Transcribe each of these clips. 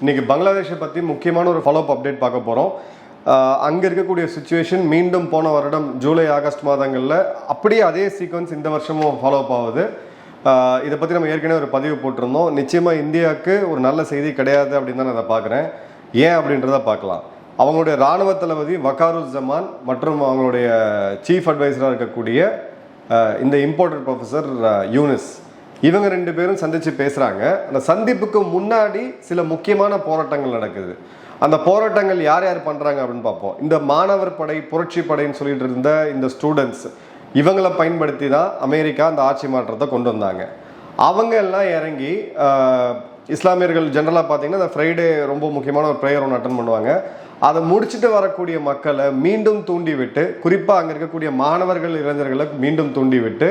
இன்னைக்கு பங்களாதேஷை பற்றி முக்கியமான ஒரு ஃபாலோ அப் அப்டேட் பார்க்க போகிறோம் அங்கே இருக்கக்கூடிய சுச்சுவேஷன் மீண்டும் போன வருடம் ஜூலை ஆகஸ்ட் மாதங்களில் அப்படியே அதே சீக்வன்ஸ் இந்த வருஷமும் ஃபாலோ அப் ஆகுது இதை பற்றி நம்ம ஏற்கனவே ஒரு பதிவு போட்டிருந்தோம். நிச்சயமாக இந்தியாவுக்கு ஒரு நல்ல செய்தி கிடையாது அப்படின்னு தான் நான் அதை பார்க்குறேன். ஏன் அப்படின்றத பார்க்கலாம். அவங்களுடைய இராணுவ தளபதி வக்காருல் ஜமான் மற்றும் அவங்களுடைய சீஃப் அட்வைசராக இருக்கக்கூடிய இந்த இம்போர்ட்டட் ப்ரொஃபஸர் யூனிஸ். இவங்க ரெண்டு பேரும் சந்திச்சு பேசுறாங்க. அந்த சந்திப்புக்கு முன்னாடி சில முக்கியமான போராட்டங்கள் நடக்குது. அந்த போராட்டங்கள் யார் யார் பண்றாங்க அப்படின்னு பார்ப்போம். இந்த மாணவர் படை புரட்சி படைன்னு சொல்லிட்டு இருந்த இந்த ஸ்டூடெண்ட்ஸ் இவங்களை பயன்படுத்தி தான் அமெரிக்கா அந்த ஆட்சி மாற்றத்தை கொண்டு வந்தாங்க. அவங்க எல்லாம் இறங்கி இஸ்லாமியர்கள் ஜென்ரலாக பார்த்தீங்கன்னா இந்த ஃப்ரைடே ரொம்ப முக்கியமான ஒரு ப்ரேயர் ஒன்று அட்டன் பண்ணுவாங்க. அதை முடிச்சுட்டு வரக்கூடிய மக்களை மீண்டும் தூண்டி விட்டு குறிப்பாக அங்கே இருக்கக்கூடிய மாணவர்கள் இளைஞர்களை மீண்டும் தூண்டி விட்டு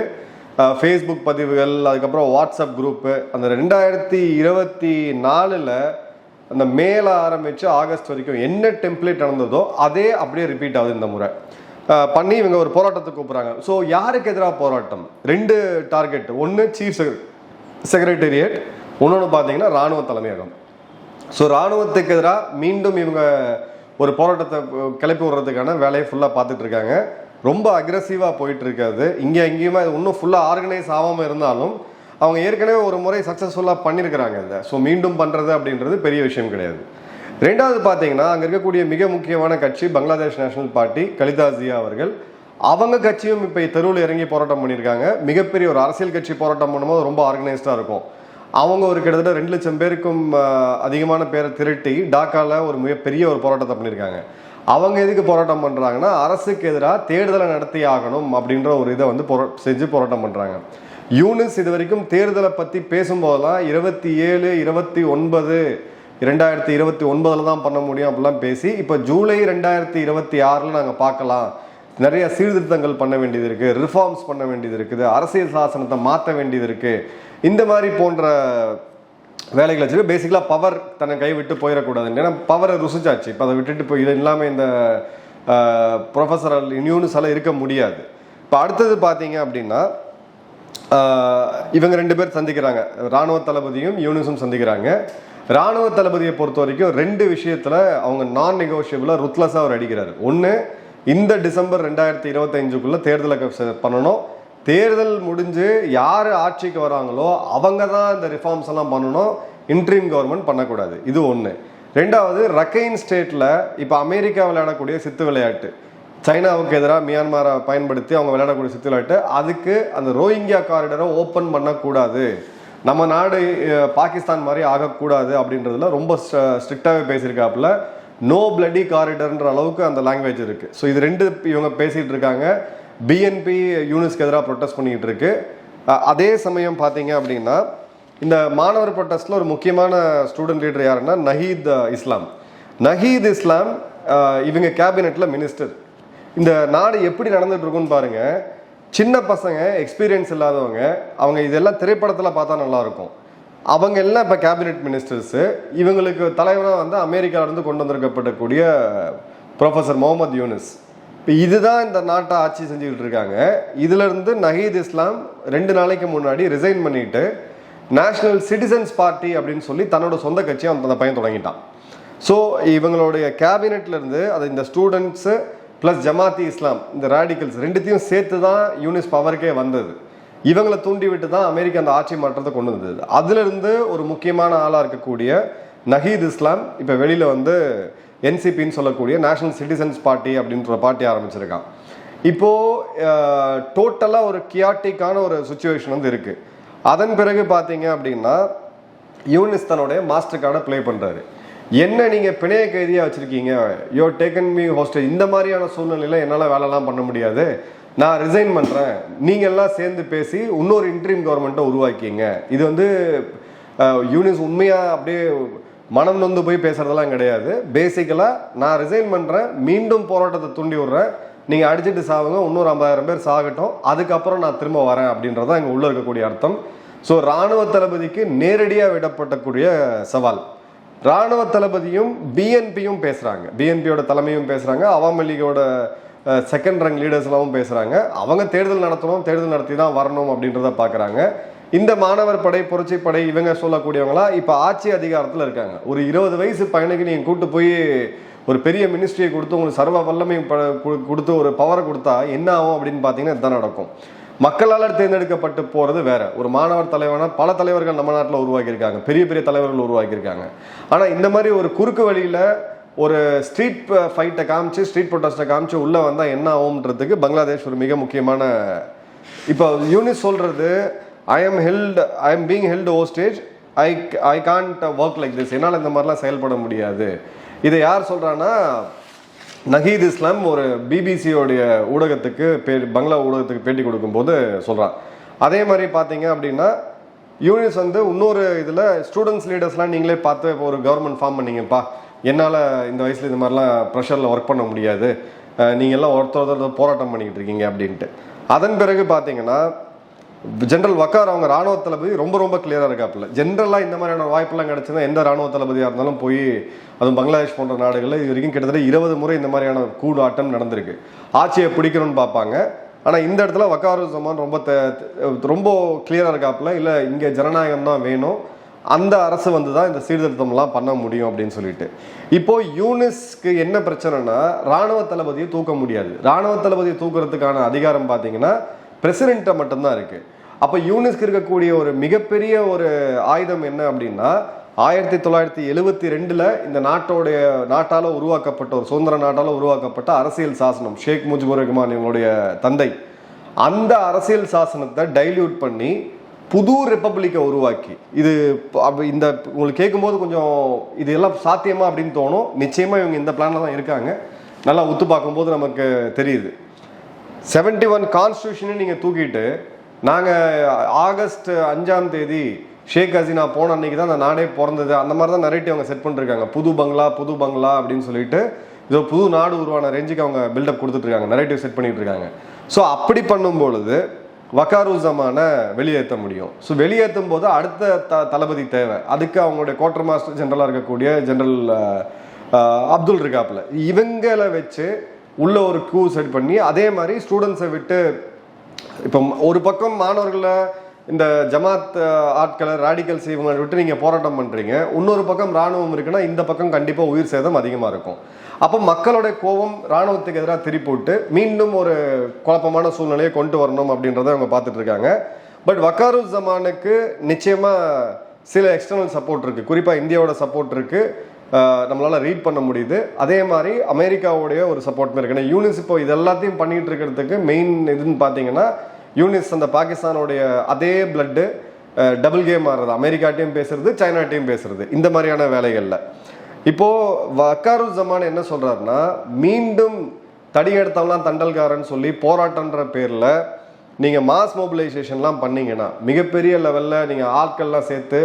ஃபேஸ்புக் பதிவுகள் அதுக்கப்புறம் வாட்ஸ்அப் குரூப்பு அந்த ரெண்டாயிரத்தி இருபத்தி நாலில் அந்த மேல ஆரம்பித்து ஆகஸ்ட் வரைக்கும் என்ன டெம்ப்ளேட் நடந்ததோ அதே அப்படியே ரிப்பீட் ஆகுது இந்த முறை. பண்ணி இவங்க ஒரு போராட்டத்துக்கு கூப்பிட்றாங்க. ஸோ யாருக்கு எதிராக போராட்டம்? ரெண்டு டார்கெட் ஒன்று சீஃப் செக்ரட்டேரியட் இன்னொன்று பார்த்தீங்கன்னா ராணுவ தலைமையகம். ஸோ ராணுவத்துக்கு எதிராக மீண்டும் இவங்க ஒரு போராட்டத்தை கிளப்பி விடுறதுக்கான வேலையை ஃபுல்லாக பார்த்துட்டு இருக்காங்க. ரொம்ப அக்ரஸிவாக போயிட்டு இருக்காது இங்கே எங்கேயுமே அது இன்னும் ஃபுல்லாக ஆர்கனைஸ் ஆகாமல் இருந்தாலும் அவங்க ஏற்கனவே ஒரு முறை சக்ஸஸ்ஃபுல்லாக பண்ணியிருக்கிறாங்க இதை. ஸோ மீண்டும் பண்ணுறது அப்படின்றது பெரிய விஷயம் கிடையாது. ரெண்டாவது பார்த்தீங்கன்னா அங்கே இருக்கக்கூடிய மிக முக்கியமான கட்சி பங்களாதேஷ் நேஷனல் பார்ட்டி கலிதா ஜியா அவர்கள். அவங்க கட்சியும் இப்போ தெருவில் இறங்கி போராட்டம் பண்ணியிருக்காங்க மிகப்பெரிய ஒரு அரசியல் கட்சி போராட்டம் பண்ணும்போது ரொம்ப ஆர்கனைஸ்டாக இருக்கும். அவங்க ஒரு கிட்டத்தட்ட ரெண்டு லட்சம் பேருக்கும் அதிகமான பேரை திரட்டி டாக்காவில் ஒரு மிகப்பெரிய ஒரு போராட்டத்தை பண்ணியிருக்காங்க அவங்க எதுக்கு போராட்டம் பண்ணுறாங்கன்னா அரசுக்கு எதிராக தேர்தலை நடத்தி ஆகணும் அப்படின்ற ஒரு இதை வந்து போரா செஞ்சு போராட்டம் பண்ணுறாங்க யூனிஸ் இது வரைக்கும் தேர்தலை பற்றி பேசும்போதெல்லாம் இருபத்தி ஏழு இருபத்தி ஒன்பது இரண்டாயிரத்தி இருபத்தி ஒன்பதில் தான் பண்ண முடியும் அப்படிலாம் பேசி இப்போ ஜூலை ரெண்டாயிரத்தி இருபத்தி ஆறில் நாங்கள் பார்க்கலாம். நிறைய சீர்திருத்தங்கள் பண்ண வேண்டியது இருக்குது ரிஃபார்ம்ஸ் பண்ண வேண்டியது இருக்குது அரசியல் சாசனத்தை மாற்ற வேண்டியது இருக்குது இந்த மாதிரி போன்ற வேலைகளை வச்சுட்டு பேசிக்கலாக பவர் தன்னை கைவிட்டு போயிடக்கூடாது. ஏன்னா பவரை ருசிச்சாச்சு. இப்போ அதை விட்டுட்டு போய் இது இல்லாமல் இந்த ப்ரொஃபஸரல் யூனிஸ் இருக்க முடியாது. இப்போ அடுத்தது பார்த்தீங்க அப்படின்னா இவங்க ரெண்டு பேர் சந்திக்கிறாங்க. ராணுவ தளபதியும் யூனிஸும் சந்திக்கிறாங்க. ராணுவ தளபதியை பொறுத்த வரைக்கும் ரெண்டு விஷயத்தில் அவங்க நான் நெகோஷியபிளாக ருத்லஸா அவர் அடிக்கிறார். ஒன்று இந்த டிசம்பர் ரெண்டாயிரத்தி இருபத்தஞ்சுக்குள்ளே தேர்தலை பண்ணணும். தேர்தல் முடிஞ்சு யார் ஆட்சிக்கு வராங்களோ அவங்க தான் இந்த ரிஃபார்ம்ஸ் எல்லாம் பண்ணணும். இன்ட்ரீம் கவர்மெண்ட் பண்ணக்கூடாது. இது ஒன்று ரெண்டாவது ரக்கைன் ஸ்டேட்டில் இப்போ அமெரிக்கா விளையாடக்கூடிய சித்து விளையாட்டு. சைனாவுக்கு எதிராக மியான்மரை பயன்படுத்தி அவங்க விளையாடக்கூடிய சித்து விளையாட்டு. அதுக்கு அந்த ரோஹிங்கியா காரிடரை ஓப்பன் பண்ணக்கூடாது. நம்ம நாடு பாகிஸ்தான் மாதிரி ஆகக்கூடாது அப்படின்றதுல ரொம்ப ஸ்ட்ரிக்டாகவே பேசியிருக்காப்புல. நோ பிளடி காரிடர்ன்ற அளவுக்கு அந்த லாங்குவேஜ் இருக்குது ஸோ இது ரெண்டு இவங்க பேசிகிட்டு இருக்காங்க. பிஎன்பி யூனிஸ்க்கு எதிராக ப்ரொட்டஸ்ட் பண்ணிக்கிட்டு இருக்கு. அதே சமயம் பார்த்தீங்க அப்படின்னா இந்த மாணவர் ப்ரொட்டஸ்ட்டில் ஒரு முக்கியமான ஸ்டூடெண்ட் லீடர் யாருன்னா நஹீத் இஸ்லாம். நஹீத் இஸ்லாம் இவங்க கேபினெட்டில் மினிஸ்டர் இந்த நாடு எப்படி நடந்துட்டு இருக்குன்னு பாருங்க. சின்ன பசங்க எக்ஸ்பீரியன்ஸ் இல்லாதவங்க அவங்க இதெல்லாம் திரைப்படத்தில் பார்த்தா நல்லாயிருக்கும் அவங்க எல்லாம் இப்போ கேபினெட் மினிஸ்டர்ஸு இவங்களுக்கு தலைவராக வந்து அமெரிக்கால இருந்து கொண்டு வந்திருக்கப்படக்கூடிய ப்ரொஃபஸர் முகமது யூனிஸ். இப்போ இதுதான் இந்த நாட்டை ஆட்சி செஞ்சுக்கிட்டு இருக்காங்க இதுலேருந்து நஹீத் இஸ்லாம் ரெண்டு நாளைக்கு முன்னாடி ரிசைன் பண்ணிட்டு நேஷனல் சிட்டிசன்ஸ் பார்ட்டி அப்படின்னு சொல்லி தன்னோட சொந்த கட்சியை அந்த பையன் தொடங்கிட்டான். ஸோ இவங்களுடைய கேபினெட்லேருந்து அது இந்த ஸ்டூடெண்ட்ஸு ப்ளஸ் ஜமாத்தி இஸ்லாம் இந்த ரேடிக்கல்ஸ் ரெண்டுத்தையும் சேர்த்து தான் யூனிஸ் பவருக்கே வந்தது. இவங்களை தூண்டி விட்டு தான் அமெரிக்கா அந்த ஆட்சி மாற்றத்தை கொண்டு வந்தது. அதுலேருந்து ஒரு முக்கியமான ஆளாக இருக்கக்கூடிய நஹீத் இஸ்லாம் இப்போ வெளியில் வந்து என்சிபின்னு சொல்லக்கூடிய நேஷனல் சிட்டிசன்ஸ் பார்ட்டி அப்படின்ற பார்ட்டி ஆரம்பிச்சிருக்கான். இப்போது டோட்டலாக ஒரு கியாட்டிக்கான ஒரு சுச்சுவேஷன் வந்து இருக்குது அதன் பிறகு பார்த்தீங்க அப்படின்னா யூனிஸ் தன்னுடைய மாஸ்டர் கார்டை ப்ளே பண்ணுறாரு என்ன நீங்கள் பிணைய கைதியாக வச்சுருக்கீங்க? யோ டேக்கன் மீ ஹோஸ்டேஜ் இந்த மாதிரியான சூழ்நிலையில் என்னால் வேலைலாம் பண்ண முடியாது. நான் ரிசைன் பண்ணுறேன் நீங்கள் எல்லாம் சேர்ந்து பேசி இன்னொரு இன்ட்ரீம் கவர்மெண்ட்டை உருவாக்கிங்க. இது வந்து யூனிஸ் உண்மையாக அப்படியே மனம் நொந்து போய் பேசுறதெல்லாம் கிடையாது. பேசிக்கலாக நான் ரிசைன் பண்ணுறேன் மீண்டும் போராட்டத்தை தூண்டி விடுறேன். நீங்கள் அடிச்சிட்டு சாவுங்க இன்னொரு ஐம்பதாயிரம் பேர் சாகட்டும். அதுக்கப்புறம் நான் திரும்ப வரேன் அப்படின்றதான் இங்கே உள்ள இருக்கக்கூடிய அர்த்தம். ஸோ ராணுவ தளபதிக்கு நேரடியாக விடப்படக்கூடிய சவால். ராணுவ தளபதியும் பிஎன்பியும் பேசுகிறாங்க பிஎன்பியோட தலைமையும் பேசுகிறாங்க அவாமி லீகோட செகண்ட் ரேங்க் லீடர்ஸ்லாம் பேசுகிறாங்க அவங்க தேர்தல் நடத்தணும் தேர்தல் நடத்தி தான் வரணும் அப்படின்றத பார்க்குறாங்க இந்த மாணவர் படை புரட்சி படை இவங்க சொல்லக்கூடியவங்களா? இப்போ ஆட்சி அதிகாரத்தில் இருக்காங்க. ஒரு இருபது வயசு பையனுக்கு நீங்கள் கூட்டு போய் ஒரு பெரிய மினிஸ்ட்ரியை கொடுத்து உங்களுக்கு சர்வ வல்லமை கொடுத்து ஒரு பவரை கொடுத்தா என்ன ஆகும் அப்படின்னு பார்த்தீங்கன்னா இதுதான் நடக்கும். மக்களால் தேர்ந்தெடுக்கப்பட்டு போகிறது வேற. ஒரு மாணவர் தலைவனா பல தலைவர்கள் நம்ம நாட்டில் உருவாக்கியிருக்காங்க. பெரிய பெரிய தலைவர்கள் உருவாக்கியிருக்காங்க. ஆனால் இந்த மாதிரி ஒரு குறுக்கு வழியில் ஒரு ஸ்ட்ரீட் ஃபைட்டை காமிச்சு ஸ்ட்ரீட் ப்ரொட்டஸ்ட்டை காமிச்சு உள்ளே வந்தால் என்ன ஆகும்ன்றதுக்கு பங்களாதேஷ் ஒரு மிக முக்கியமான இப்போ யூனிஸ் சொல்கிறது I am held I am being held hostage I I can't work like this என்னால் இந்த மாதிரிலாம் செயல்பட முடியாது. இதை யார் சொல்கிறான்னா நஹீத் இஸ்லாம் ஒரு பிபிசியோடைய ஊடகத்துக்கு பே பங்களா ஊடகத்துக்கு பேட்டி கொடுக்கும்போது சொல்கிறான் அதே மாதிரி பார்த்தீங்க அப்படின்னா யூனிஸ் வந்து இன்னொரு இதில் ஸ்டூடெண்ட்ஸ் லீடர்ஸ்லாம் நீங்களே பார்த்து இப்போ ஒரு கவர்மெண்ட் ஃபார்ம் பண்ணீங்கப்பா. என்னால் இந்த வயசில் இந்த மாதிரிலாம் ப்ரெஷரில் ஒர்க் பண்ண முடியாது. நீங்கள் எல்லாம் ஒருத்தர் ஒருத்தர் போராட்டம் பண்ணிக்கிட்டு இருக்கீங்க அப்படின்ட்டு. அதன் பிறகு பார்த்தீங்கன்னா ஜென்ரல் வக்கார் அவங்க ராணுவ தளபதி ரொம்ப ரொம்ப கிளியராக இருக்காப்புல. ஜென்ரலாக இந்த மாதிரியான வாய்ப்பெல்லாம் கிடைச்சதுன்னா எந்த ராணுவ தளபதியாக இருந்தாலும் போய் அதுவும் பங்களாதேஷ் போன்ற நாடுகளில் இது வரைக்கும் கிட்டத்தட்ட இருபது முறை இந்த மாதிரியான கூடு ஆட்டம் நடந்திருக்கு. ஆட்சியை பிடிக்கணும்னு பார்ப்பாங்க. ஆனால் இந்த இடத்துல வக்காரு ஜமான் ரொம்ப ரொம்ப கிளியராக இருக்காப்புல. இல்லை இங்கே ஜனநாயகம் தான் வேணும். அந்த அரசு வந்து தான் இந்த சீர்திருத்தம்லாம் பண்ண முடியும் அப்படின்னு சொல்லிட்டு. இப்போ யூனிஸ்க்கு என்ன பிரச்சனைனா ராணுவ தளபதியை தூக்க முடியாது. ராணுவ தளபதியை தூக்குறதுக்கான அதிகாரம் பார்த்தீங்கன்னா பிரசிடென்ட்டை மட்டும்தான் இருக்குது அப்போ யூனிஸ்க்கு இருக்கக்கூடிய ஒரு மிகப்பெரிய ஒரு ஆயுதம் என்ன அப்படின்னா ஆயிரத்தி தொள்ளாயிரத்தி எழுவத்தி ரெண்டில் இந்த நாட்டோடைய நாட்டால் உருவாக்கப்பட்ட ஒரு சுதந்திர நாட்டால் உருவாக்கப்பட்ட அரசியல் சாசனம் ஷேக் முஜிபுர் ரஹ்மான் இவங்களுடைய தந்தை அந்த அரசியல் சாசனத்தை டைல்யூட் பண்ணி புது ரிப்பப்ளிக்கை உருவாக்கி. இது இந்த உங்களுக்கு கேட்கும்போது கொஞ்சம் இது எல்லாம் சாத்தியமா அப்படின்னு தோணும். நிச்சயமாக இவங்க இந்த பிளானில் தான் இருக்காங்க. நல்லா ஒத்து பார்க்கும்போது நமக்கு தெரியுது. செவன்டி ஒன் கான்ஸ்டியூஷனை நீங்கள் தூக்கிட்டு நாங்கள் ஆகஸ்ட் அஞ்சாம் தேதி ஷேக் ஹசீனா போன அன்னைக்கு தான் அந்த நாடே பிறந்தது. அந்த மாதிரி தான் நரேட்டிவ் அவங்க செட் பண்ணிருக்காங்க. புது பங்களா புது பங்களா அப்படின்னு சொல்லிட்டு இதோ புது நாடு உருவான ரேஞ்சுக்கு அவங்க பில்டப் கொடுத்துட்டு இருக்காங்க நரேட்டிவ் செட் பண்ணிட்டு இருக்காங்க ஸோ அப்படி பண்ணும் பொழுது வக்காருசமான வெளியேற்ற முடியும். ஸோ வெளியேற்றும் போது அடுத்த த தளபதி தேவை. அதுக்கு அவங்களுடைய குவார்டர் மாஸ்டர் ஜென்ரலாக இருக்கக்கூடிய ஜென்ரல் அப்துல் இருக்காப்புல. இவங்களை வச்சு உள்ள ஒரு கூ செட் பண்ணி அதே மாதிரி ஸ்டூடெண்ட்ஸை விட்டு இப்போ ஒரு பக்கம் மாணவர்களை இந்த ஜமாத் ஆட்களை ராடிக்கல்ஸ் இவங்களை விட்டு நீங்கள் போராட்டம் பண்ணுறீங்க இன்னொரு பக்கம் ராணுவம் இருக்குன்னா இந்த பக்கம் கண்டிப்பாக உயிர் சேதம் அதிகமாக இருக்கும். அப்போ மக்களுடைய கோபம் ராணுவத்துக்கு எதிராக திருப்பி விட்டு மீண்டும் ஒரு குழப்பமான சூழ்நிலையை கொண்டு வரணும் அப்படின்றத அவங்க பார்த்துட்டு இருக்காங்க. பட் வக்காரு ஜமானுக்கு நிச்சயமாக சில எக்ஸ்டர்னல் சப்போர்ட் இருக்குது குறிப்பாக இந்தியாவோட சப்போர்ட் இருக்குது நம்மளால் ரீட் பண்ண முடியுது. அதே மாதிரி அமெரிக்காவுடைய ஒரு சப்போர்ட் இருக்குது ஏன்னா யூனிஸ் இப்போ இது எல்லாத்தையும் பண்ணிகிட்டு இருக்கிறதுக்கு மெயின் இதுன்னு பார்த்தீங்கன்னா யூனிஸ் அந்த பாகிஸ்தானுடைய அதே பிளட்டு டபுள் கேம் ஆடுறது அமெரிக்காட்டையும் பேசுறது சைனாட்டையும் பேசுறது. இந்த மாதிரியான வேலைகளில். இப்போ வக்காரு ஜமான் என்ன சொல்கிறாருன்னா மீண்டும் தடி எடுத்தவெல்லாம் தண்டல்காரன்னு சொல்லி போராட்டன்ற பேரில் நீங்கள் மாஸ் மொபிலைசேஷன்லாம் பண்ணீங்கன்னா மிகப்பெரிய லெவலில் நீங்கள் ஆட்கள்லாம் சேர்த்து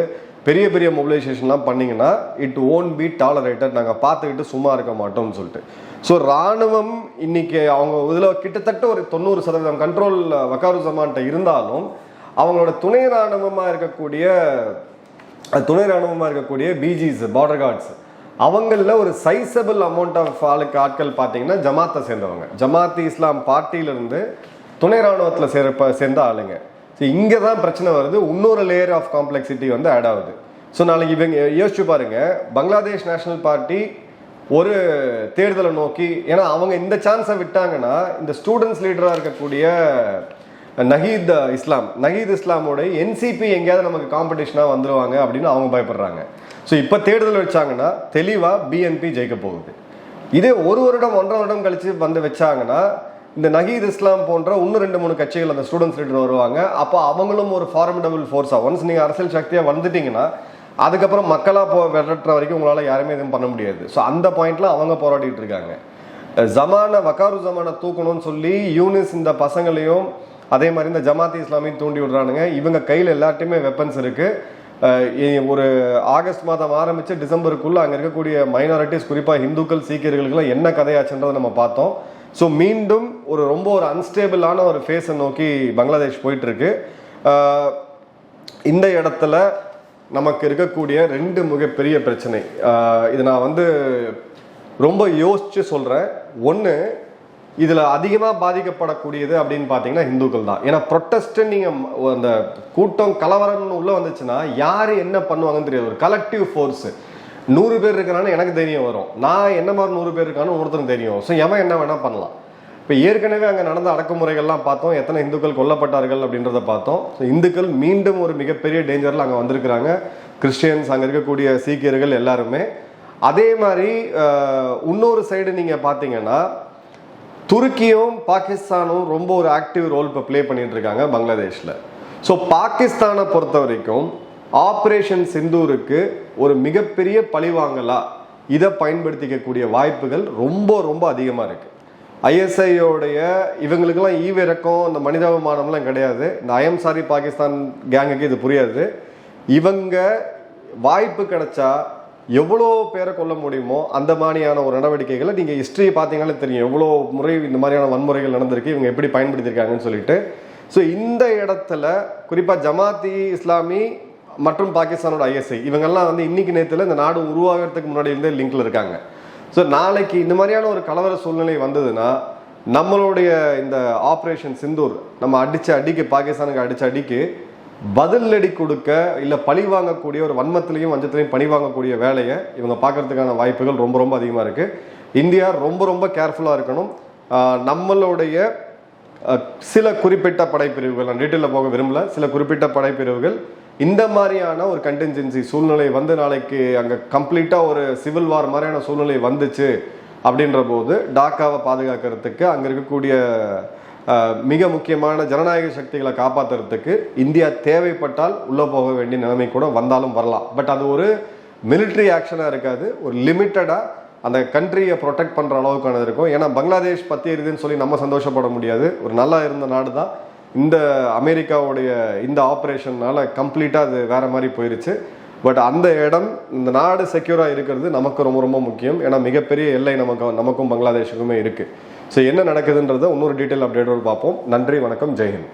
பெரிய பெரிய மொபிலைசேஷன்லாம் பண்ணிங்கன்னா இட் ஓன்ட் பி டாலரேட்டட் நாங்கள் பார்த்துக்கிட்டு சும்மா இருக்க மாட்டோம்னு சொல்லிட்டு. ஸோ ராணுவம் இன்னைக்கு அவங்க இதில் கிட்டத்தட்ட ஒரு தொண்ணூறு சதவீதம் கண்ட்ரோல் வக்காரு ஜமான்ட்ட இருந்தாலும் அவங்களோட துணை ராணுவமாக இருக்கக்கூடிய துணை ராணுவமாக இருக்கக்கூடிய பிஜிஸ் பார்டர் கார்ட்ஸ் அவங்களில் ஒரு சைசபிள் அமௌண்ட் ஆஃப் ஆளுக்கு ஆட்கள் பார்த்தீங்கன்னா ஜமாத்தை சேர்ந்தவங்க. ஜமாத் இஸ்லாம் பார்ட்டியிலிருந்து துணை ராணுவத்தில் சேர சேர்ந்த ஆளுங்க. ஸோ இங்கே தான் பிரச்சனை வருது. இன்னொரு லேயர் ஆஃப் காம்ப்ளெக்சிட்டி வந்து ஆட் ஆகுது. ஸோ நாளைக்கு இவங்க யோசிச்சு பாருங்க. பங்களாதேஷ் நேஷனல் பார்ட்டி ஒரு தேர்தலை நோக்கி ஏன்னா அவங்க இந்த சான்ஸை விட்டாங்கன்னா இந்த ஸ்டூடெண்ட்ஸ் லீடராக இருக்கக்கூடிய நஹீத் இஸ்லாம் நஹீத் இஸ்லாமோட என்சிபி எங்கேயாவது நமக்கு காம்படிஷனாக வந்துருவாங்க அப்படின்னு அவங்க பயப்படுறாங்க. ஸோ இப்போ தேர்தல் வச்சாங்கன்னா தெளிவாக பிஎன்பி ஜெயிக்க போகுது. இதே ஒரு வருடம் ஒன்றரை வருடம் கழித்து வந்து வச்சாங்கன்னா இந்த நகீத் இஸ்லாம் போன்ற இன்னும் ரெண்டு மூணு கட்சிகள் அந்த ஸ்டூடெண்ட்ஸ் லீடர் வருவாங்க. அப்போ அவங்களும் ஒரு ஃபார்மிடபிள் ஃபோர்ஸாக ஒன்ஸ் நீங்கள் அரசியல் சக்தியாக வந்துட்டீங்கன்னா அதுக்கப்புறம் மக்களாக போ விரட்டுற வரைக்கும் உங்களால் யாருமே எதுவும் பண்ண முடியாது. ஸோ அந்த பாயிண்ட்ல அவங்க போராடிட்டு இருக்காங்க. ஜமான வக்காரு ஜமானை தூக்கணும்னு சொல்லி யூனிஸ் இந்த பசங்களையும் அதே மாதிரி இந்த ஜமாத் இஸ்லாமையும் தூண்டி விடுறானுங்க. இவங்க கையில் எல்லார்ட்டையுமே வெப்பன்ஸ் இருக்குது ஒரு ஆகஸ்ட் மாதம் ஆரம்பித்து டிசம்பருக்குள்ளே அங்கே இருக்கக்கூடிய மைனாரிட்டிஸ் குறிப்பாக இந்துக்கள் சீக்கியர்களுக்கெல்லாம் என்ன கதையாச்சுன்றதை நம்ம பார்த்தோம். ஸோ மீண்டும் ஒரு ரொம்ப ஒரு அன்ஸ்டேபிளான ஒரு ஃபேஸை நோக்கி பங்களாதேஷ் போயிட்டுருக்கு. இந்த இடத்துல நமக்கு இருக்கக்கூடிய ரெண்டு மிகப்பெரிய பிரச்சனை. இது நான் வந்து ரொம்ப யோசித்து சொல்கிறேன் ஒன்று இதில் அதிகமாக பாதிக்கப்படக்கூடியது அப்படின்னு பார்த்தீங்கன்னா இந்துக்கள் தான். ஏன்னா ப்ரொட்டஸ்ட்டு நீங்கள் அந்த கூட்டம் கலவரம்னு உள்ளே வந்துச்சுன்னா யார் என்ன பண்ணுவாங்கன்னு தெரியாது. ஒரு கலெக்டிவ் ஃபோர்ஸு நூறு பேர் இருக்கிறான்னு எனக்கு தைரியம் வரும். நான் என்ன மாதிரி நூறு பேர் இருக்கான்னு ஒருத்தருக்கு தெரியும். ஸோ எவன் என்ன வேணால் பண்ணலாம். இப்போ ஏற்கனவே அங்கே நடந்த அடக்குமுறைகள்லாம் பார்த்தோம். எத்தனை இந்துக்கள் கொல்லப்பட்டார்கள் அப்படின்றத பார்த்தோம். ஸோ இந்துக்கள் மீண்டும் ஒரு மிகப்பெரிய டேஞ்சரில் அங்கே வந்திருக்கிறாங்க. கிறிஸ்டியன்ஸ் அங்கே இருக்கக்கூடிய சீக்கியர்கள் எல்லாருமே. அதே மாதிரி இன்னொரு சைடு நீங்கள் பார்த்தீங்கன்னா துருக்கியும் பாகிஸ்தானும் ரொம்ப ஒரு ஆக்டிவ் ரோல் இப்போ ப்ளே பண்ணிட்டு இருக்காங்க பங்களாதேஷில். ஸோ பாகிஸ்தானை பொறுத்த வரைக்கும் ஆப்ரேஷன் சிந்தூருக்கு ஒரு மிகப்பெரிய பழிவாங்கலா இதை பயன்படுத்திக்கக்கூடிய வாய்ப்புகள் ரொம்ப ரொம்ப அதிகமாக இருக்கு. ஐஎஸ்ஐயோடைய இவங்களுக்கெல்லாம் ஈவிரக்கம் இந்த மனிதாபிமானம்லாம் கிடையாது. இந்த ஐஎம் சாரி பாகிஸ்தான் கேங்குக்கு இது புரியாது. இவங்க வாய்ப்பு கிடைச்சா எவ்வளோ பேரை கொல்ல முடியுமோ அந்த மாதிரியான ஒரு நடவடிக்கைகளை நீங்கள் ஹிஸ்ட்ரியை பார்த்தீங்கன்னா தெரியும். எவ்வளோ முறை இந்த மாதிரியான வன்முறைகள் நடந்திருக்கு இவங்க எப்படி பயன்படுத்தியிருக்காங்கன்னு சொல்லிட்டு. ஸோ இந்த இடத்துல குறிப்பாக ஜமாத்தி இஸ்லாமி மற்றும் பாகிஸ்தானோட ஐஎஸ்ஐ இவங்கெல்லாம் வந்து இன்னைக்கு நேரத்தில் இந்த நாடு உருவாகிறதுக்கு முன்னாடி இருந்தே லிங்க்ல இருக்காங்க. ஸோ நாளைக்கு இந்த மாதிரியான ஒரு கலவர சூழ்நிலை வந்ததுன்னா நம்மளுடைய இந்த ஆப்ரேஷன் சிந்தூர் நம்ம அடித்த அடிக்கு பாகிஸ்தானுக்கு அடித்த அடிக்கு பதிலடி கொடுக்க இல்லை பழி வாங்கக்கூடிய ஒரு வன்மத்திலையும் வஞ்சத்திலையும் பழி வாங்கக்கூடிய வேலையை இவங்க பார்க்கறதுக்கான வாய்ப்புகள் ரொம்ப ரொம்ப அதிகமாக இருக்குது இந்தியா ரொம்ப ரொம்ப கேர்ஃபுல்லாக இருக்கணும். நம்மளுடைய சில குறிப்பிட்ட படைப்பிரிவுகள் நான் டீட்டெயிலில் போக விரும்பல. சில குறிப்பிட்ட படைப்பிரிவுகள் இந்த மாதிரியான ஒரு கண்டின்ஜென்சி சூழ்நிலை வந்து நாளைக்கு அங்கே கம்ப்ளீட்டாக ஒரு சிவில் வார் மாதிரியான சூழ்நிலை வந்துச்சு அப்படின்ற போது டாக்காவை பாதுகாக்கிறதுக்கு அங்கே இருக்கக்கூடிய மிக முக்கியமான ஜனநாயக சக்திகளை காப்பாற்றுறதுக்கு இந்தியா தேவைப்பட்டால் உள்ளே போக வேண்டிய நிலைமை கூட வந்தாலும் வரலாம். பட் அது ஒரு மிலிட்ரி ஆக்ஷனாக இருக்காது. ஒரு லிமிட்டடாக அந்த கண்ட்ரியை ப்ரொடெக்ட் பண்ணுற அளவுக்கானது இருக்கும். ஏன்னா பங்களாதேஷ் பற்றி இருக்குதுன்னு சொல்லி நம்ம சந்தோஷப்பட முடியாது. ஒரு நல்லா இருந்த நாடு தான். இந்த அமெரிக்காவுடைய இந்த ஆப்ரேஷன்னால கம்ப்ளீட்டாக அது வேற மாதிரி போயிருச்சு. பட் அந்த இடம் இந்த நாடு செக்யூராக இருக்கிறது நமக்கு ரொம்ப ரொம்ப முக்கியம். ஏன்னா மிகப்பெரிய எல்லை நமக்கு நமக்கும் பங்களாதேஷுக்குமே இருக்குது ஸோ என்ன நடக்குதுன்றதை இன்னொரு டீட்டெயில் அப்டேட்டோடு பார்ப்போம். நன்றி வணக்கம் ஜெயஹிந்த்